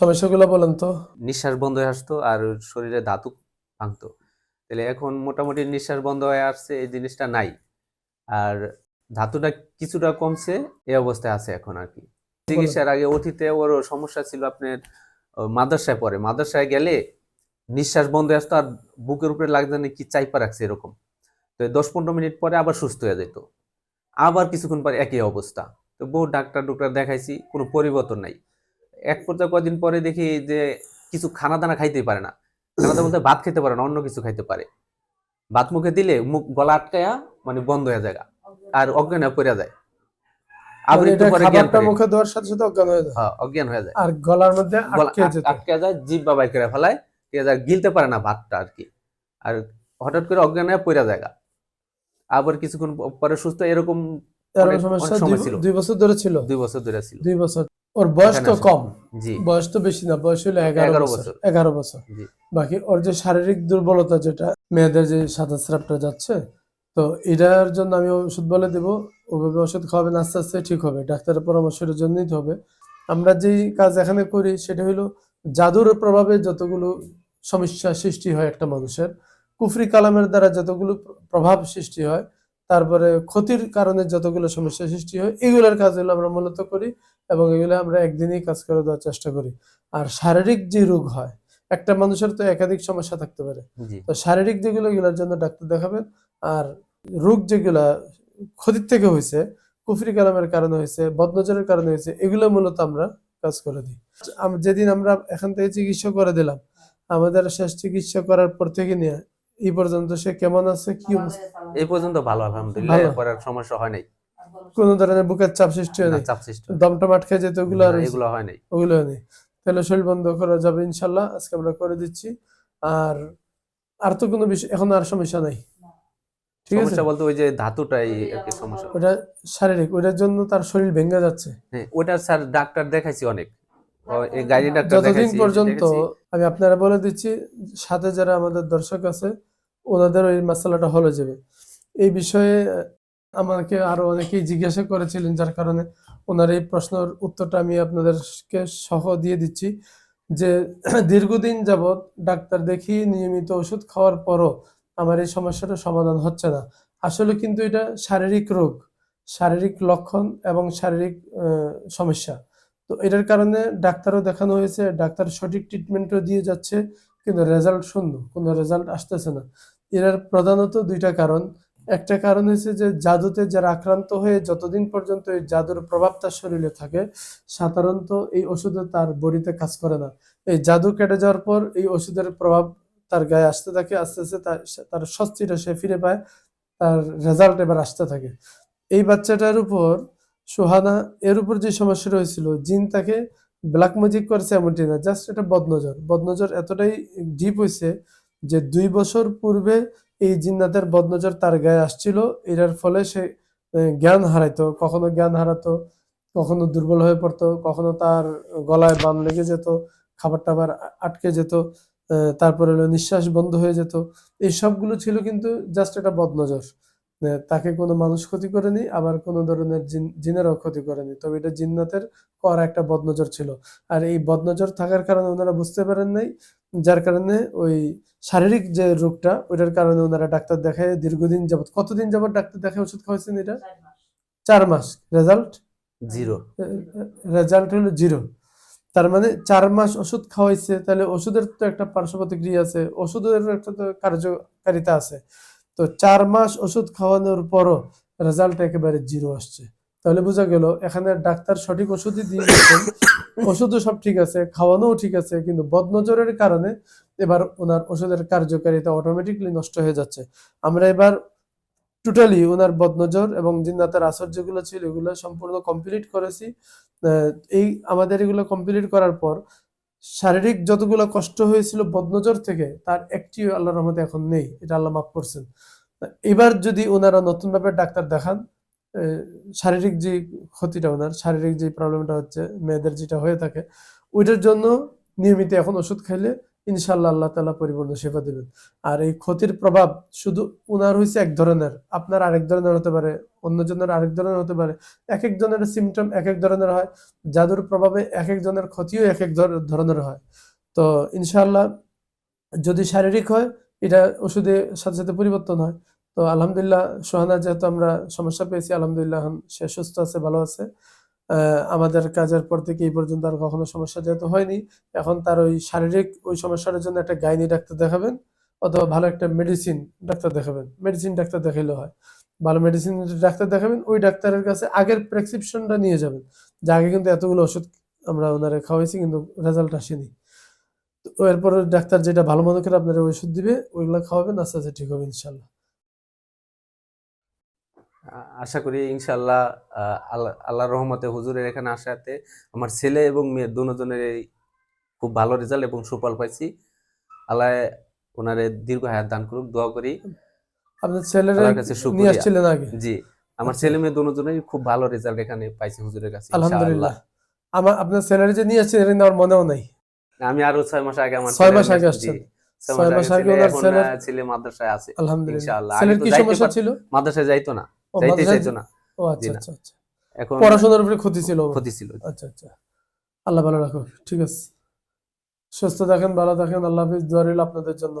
সমস্যাগুলো বলেন তো। নিঃশ্বাস বন্ধ হয়ে আসতো আর শরীরে ধাতু ভাঙতো। তাহলে এখন মোটামুটি নিঃশ্বাস বন্ধ হয়ে আসছে, এই জিনিসটা নাই। আর ধাতুটা কিছুটা কমছে, এই অবস্থায় আছে এখন আর কি। চিকিৎসার আগে অতীতে ওর সমস্যা ছিল আপনার মাদ্রাসায় পরে মাদ্রাসায় গেলে নিঃশ্বাস বন্ধ আসতো আর বুকের উপরে লাগতো না কি চাইপা রাখছে এরকম। তো দশ পনেরো মিনিট পরে আবার সুস্থ হয়ে যেত। আবার কিছুক্ষণ পরে একই অবস্থা। তো বহু ডাক্তার ডুক্তার দেখাইছি, কোনো পরিবর্তন নাই। এক পর্যায়ে কদিন পরে দেখি যে কিছু খানা দানা খাইতেই পারে না। খানা বলতে ভাত খেতে পারে না অন্য কিছু খাইতে পারে। ভাত মুখে দিলে মুখ গলা আটকায়া মানে বন্ধ হয়ে যায় আর অজ্ঞান হয়ে পড়ে যায়। আবার মানে একটু পরে জ্ঞান মুখে দেওয়ার সাথে সাথে অজ্ঞান হয়ে যায়। হ্যাঁ, অজ্ঞান হয়ে যায়। আর গলার মধ্যে আটকে আট- যেত আটকে যায় জিভ বাবাই করে ফেলায়। ঠিক আছে গিলতে পারে না ভাতটা আর কি। আর হঠাৎ করে অজ্ঞান হয়ে পড়ে যায় আবার কিছুক্ষণ পরে সুস্থ এরকম সমস্যা দুই বছর ধরে ছিল। দুই বছর ধরে ছিল। দুই বছর ওর বয়স তো কম। বয়স তো বেশি না বয়স হলো এগারো বছর। এগারো বছর। বাকি ওর যে শারীরিক দুর্বলতা যেটা মেয়েদের যে সাদা স্রাবটা যাচ্ছে তো এটার জন্য আমি ওষুধ বলে দেব। ওভাবে ওষুধ খাওয়াবেন আস্তে আস্তে ঠিক হবে। ডাক্তারের পরামর্শের জন্য নিতে হবে। আমরা যেই কাজ এখানে করি সেটা হলো জাদুর প্রভাবে যতগুলো সমস্যা সৃষ্টি হয় একটা মানুষের কুফরি কালামের দ্বারা যতগুলো প্রভাব সৃষ্টি হয় তারপরে ক্ষতির কারণে যতগুলো সমস্যা সৃষ্টি হয় এগুলোর কাজগুলো আমরা মূলত করি এবং এগুলো আমরা একদিনেই কাজ করে দেওয়ার চেষ্টা করি। আর শারীরিক যে রোগ হয় একটা মানুষের তো একাধিক সমস্যা থাকতে পারে। তো শারীরিক যেগুলো এগুলোর জন্য ডাক্তার দেখাবেন। আর রোগ যেগুলা ক্ষতির থেকে হয়েছে কুফরি কালামের কারণে হয়েছে বদনজরের কারণে হয়েছে এগুলো মূলত আমরা কাজ করে দিই। যেদিন আমরা এখান থেকে চিকিৎসা করে দিলাম আমাদের শেষ চিকিৎসা করার পর থেকে নিয়ে এই পর্যন্ত সে কেমন আছে কি অবস্থা? এই পর্যন্ত ভালো আলহামদুলিল্লাহ ভালো। সমস্যা হয় নাই। কোনো ধরনের বুকের চাপ সৃষ্টি হয় না, চাপ সৃষ্টি হয় নাই। দমটা মাটকে যেত ওগুলো আর এগুলো হয় নাই ওগুলো নেই তাহলে শরীর বন্ধ করা যাবে ইনশাল্লাহ আজকে আমরা করে দিচ্ছি। আর আর তো কোনো বিষয় এখন আর সমস্যা নাই। ঠিক আছে? সমস্যা বলতে ওই যে ধাতুটাই আর কি সমস্যা। ওটা শারীরিক ওটার জন্য তার শরীর ভেঙে যাচ্ছে। হ্যাঁ ওটা স্যার ডাক্তার দেখাইছি অনেক। এই গাড়ি ডাক্তার যতদিন পর্যন্ত আমি আপনারা বলে দিচ্ছি সাথে যারা আমাদের দর্শক আছে ওনাদের ওই মশলাটা হলে যাবে। এই বিষয়ে আমাকে আরও অনেকেই জিজ্ঞাসা করেছিলেন, যার কারণে ওনার এই প্রশ্নের উত্তরটা আমি আপনাদেরকে সহ দিয়ে দিচ্ছি যে, দীর্ঘদিন যাবৎ ডাক্তার দেখি নিয়মিত ওষুধ খাওয়ার পরও আমার এই সমস্যাটা সমাধান হচ্ছে না। আসলে কিন্তু এটা শারীরিক রোগ, শারীরিক লক্ষণ এবং শারীরিক সমস্যা। তো এটার কারণে ডাক্তারও দেখানো হয়েছে, ডাক্তার সঠিক ট্রিটমেন্টও দিয়ে যাচ্ছে, কিন্তু রেজাল্ট শূন্য, কোনো রেজাল্ট আসতেছে না। এর প্রধানত দুইটা কারণ। একটা কারণ হচ্ছে যে জাদুতে যারা আক্রান্ত হয়ে যতদিন পর্যন্ত এই জাদুর প্রভাব তার শরীরে থাকে, সাধারণত এই ওষুধে তার বডিতে কাজ করে না। এই জাদু কেটে যাওয়ার পর এই ওষুধের প্রভাব তার গায়ে আসতে থাকে, আস্তে আস্তে তার স্বস্তিটা সে ফিরে পায়, তার রেজাল্ট এবার আসতে থাকে। এই বাচ্চাটার উপর, সোহানা, এর উপর যে সমস্যা হয়েছিল জিন তাকে ব্ল্যাক ম্যাজিক করেছে এমনটি না জাস্ট এটা বদনজর। বদনজর এতটাই ডিপ হয়েছে যে দুই বছর পূর্বে এই জিন্নাতের বদনজর তার গায়ে আসছিল। এটার ফলে সে জ্ঞান হারাইতো। কখনো জ্ঞান হারাতো, কখনো দুর্বল হয়ে পড়তো, কখনো তার গলায় বাম লেগে যেত খাবার টাবার আটকে যেত তারপরে হলো নিঃশ্বাস বন্ধ হয়ে যেত। এই সবগুলো ছিল কিন্তু জাস্ট একটা বদনজর। তাকে কোনো মানুষ ক্ষতি করেনি, আবার কোনো ধরনের জিন, জিনেরও ক্ষতি করেনি। তবে এটা জিন্নাতের করা একটা বদনজর ছিল। আর এই বদনজর থাকার কারণে ওনারা বুঝতে পারেন নাই যার কারণে ওই শারীরিক যে রোগটা ওইটার কারণে ওনারা ডাক্তার দেখায় দীর্ঘদিন যাবত কতদিন যাবত ডাক্তার দেখায় ওষুধ খাওয়াইছেন এটা? চার মাস। রেজাল্ট? জিরো। রেজাল্ট হলো জিরো। তার মানে চার মাস ওষুধ খাওয়াইছে তাহলে ওষুধের তো একটা পার্শ্ব প্রতিক্রিয়া আছে ওষুধের একটা তো কার্যকারিতা আছে। তো চার মাস ওষুধ খাওয়ানোর পরও রেজাল্ট একেবারে জিরো আসছে। তাহলে বোঝা গেল এখানে ডাক্তার সঠিক ওষুধই দিয়ে দিয়েছেন। ওষুধও সব ঠিক আছে খাওয়ানোও ঠিক আছে কিন্তু বদনজরের কারণে এবার ওনার ওষুধের কার্যকারিতা অটোমেটিকলি নষ্ট হয়ে যাচ্ছে। আমরা এবার টোটালি ওনার বদনজর এবং জিন্নাতের আসর যেগুলো ছিল এগুলো সম্পূর্ণ কমপ্লিট করেছি। এই আমাদের এগুলো কমপ্লিট করার পর শারীরিক যতগুলো কষ্ট হয়েছিল বদনজর থেকে তার একটি আল্লাহর রহমতে এখন নেই এটা আল্লাহ মাফ করছেন। এবার যদি ওনারা নতুনভাবে ডাক্তার দেখান শারীরিক যে ক্ষতিটা ওনার, শারীরিক যে প্রবলেমটা হচ্ছে, মেয়েদের যেটা হয়ে থাকে, ওইটার জন্য নিয়মিত এখন ওষুধ খাইলে ইনশাল্লাহ আল্লাহ তাআলা পরিপূর্ণ সেবা দেবেন। আর এই ক্ষতির প্রভাব শুধু উনার হয়েছে এক ধরনের, আপনার আরেক ধরনের হতে পারে, অন্যজনের আরেক ধরনের হতে পারে এক এক জনের সিমটম এক এক ধরনের হয়, জাদুর প্রভাবে এক এক জনের ক্ষতিও এক এক ধর- ধরনের হয়। তো ইনশাল্লাহ যদি শারীরিক হয়, এটা ওষুধে সাথে সাথে পরিবর্তন হয়। তো আলহামদুলিল্লাহ, সোহানা, যেহেতু আমরা সমস্যা পেয়েছি, আলহামদুলিল্লাহ এখন সে সুস্থ আছে, ভালো আছে। আমাদের কাজের পর থেকে এই পর্যন্ত আর কখনো সমস্যা যেহেতু হয়নি, এখন তার ওই শারীরিক ওই সমস্যাটার জন্য একটা গাইনি ডাক্তার দেখাবেন, অথবা ভালো একটা মেডিসিন ডাক্তার দেখাবেন মেডিসিন ডাক্তার দেখাইলে হয়। ভালো মেডিসিন ডাক্তার দেখাবেন, ওই ডাক্তারের কাছে আগের প্রেসক্রিপশনটা নিয়ে যাবেন, যে আগে কিন্তু এতগুলো ওষুধ আমরা ওনারে খাওয়াইছি, কিন্তু রেজাল্ট আসেনি। তো এরপর ডাক্তার যেটা ভালো মনে করে আপনার ওষুধ দিবে, ওইগুলো খাওয়াবেন, আস্তে আস্তে ঠিক হবে ইনশাল্লাহ আশা করি ইনশাল্লাহ আল্লাহ আল্লাহর রহমতে হুজুরের এখানে আসাতে আমার ছেলে এবং মেয়ে দুজনের খুব ভালো রেজাল্ট এবং সুফল পাইছি আল্লাহ ওনারে দীর্ঘ হায়াত দান করুক দোয়া করি আপনার ছেলেরা কাছে শুকরিয়া। আসছিলেন আগে জি আমার। ছেলে মেয়ে দুজনেরই খুব ভালো রেজাল্ট এখানে পাইছি হুজুরের কাছে আলহামদুলিল্লাহ। আমার আপনার ছেলেরা যে নিয়ে আসছেন এটা আমার মনেও নাই আমি আরও ছয় মাস আগে আমার ছয় মাস আগে আসছেন। ছয় মাস আগে ওনার ছেলে মাদ্রাসায় আছে আলহামদুলিল্লাহ ইনশাআল্লাহ। ছেলের কি সমস্যা ছিল মাদ্রাসায় যাইতো না যাইতে চাইতো না। ও আচ্ছা আচ্ছা আচ্ছা। এখন পড়াশোনার উপরে ক্ষতি ছিল? ক্ষতি ছিল আচ্ছা আচ্ছা। আল্লাহ ভালো রাখো ঠিক আছে। সুস্থ থাকেন ভালো থাকেন। আল্লাহ হাফিজ। দোয়া রইল আপনাদের জন্য।